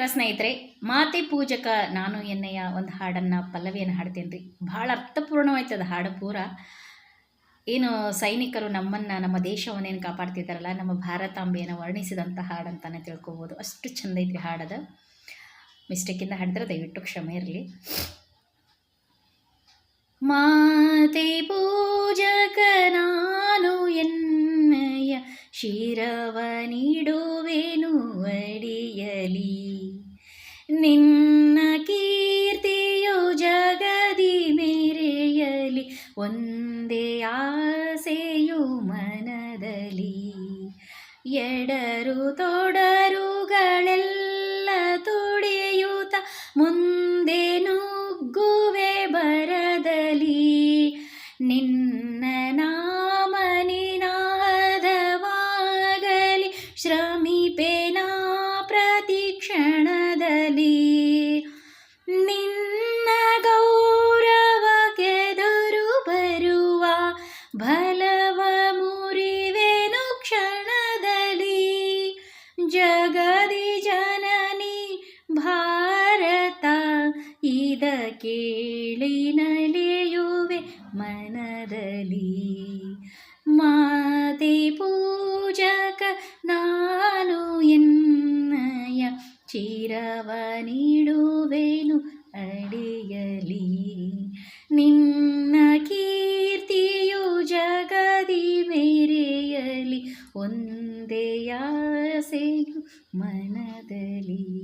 ನಮಸ್ಕಾರ ಸ್ನೇಹಿತರೆ, ಮಾತೆ ಪೂಜಕ ನಾನು ಎನ್ನೆಯ ಒಂದು ಹಾಡನ್ನು ಪಲ್ಲವಿಯನ್ನು ಹಾಡ್ತೇನೆ ರೀ ಭಾಳ ಅರ್ಥಪೂರ್ಣವಾಯ್ತದ ಹಾಡು ಪೂರ. ಏನು ಸೈನಿಕರು ನಮ್ಮನ್ನು, ನಮ್ಮ ದೇಶವನ್ನೇನು ಕಾಪಾಡ್ತಿದ್ದಾರಲ್ಲ, ನಮ್ಮ ಭಾರತಾಂಬೆಯನ್ನು ವರ್ಣಿಸಿದಂಥ ಹಾಡು ಅಂತಲೇ ತಿಳ್ಕೊಬೋದು. ಅಷ್ಟು ಚಂದ ಐತ್ರಿ ಹಾಡದು. ಮಿಸ್ಟೇಕಿಂದ ಹಾಡಿದ್ರೆ ದಯವಿಟ್ಟು ಕ್ಷಮೆ ಇರಲಿ. ಮಾತೆ ಪೂಜಕ ನಾನು ಎನ್ನಯ ಶಿರವ ನೀಡುವೆನು ಅಡಿಯಲಿ. ನಿನ್ನ ಕೀರ್ತಿಯು ಜಗದಿ ಮೇರೆಯಲಿ ಒಂದೇ ಆಸೆಯು ಮನದಲ್ಲಿ. ಎಡರು ತೊಡರುಗಳೆಲ್ಲ ತುಡಿಯುತ್ತ ಮುಂದೆ ಕ್ಷಣದಲ್ಲಿ ನಿನ್ನ ಗೌರವ ಕೆದರು ಬರುವ ಬಲವ ಮುರಿವೆನು ಕ್ಷಣದಲ್ಲಿ. ಜಗದಿ ಜನನಿ ಭಾರತ, ಇದ ಕೇಳಿನಲಿಯುವೆ ಮನದಲ್ಲಿ. ಮಾತೆ ಪೂಜಕ ಎನ್ನಯ ನೆರವ ನೀಡುವೆನು ಅಡಿಯಲಿ. ನಿನ್ನ ಕೀರ್ತಿಯು ಜಗದಿ ಮೇರೆಯಲಿ. ಒಂದೆಯಾಸೆಯು ಮನದಲ್ಲಿ.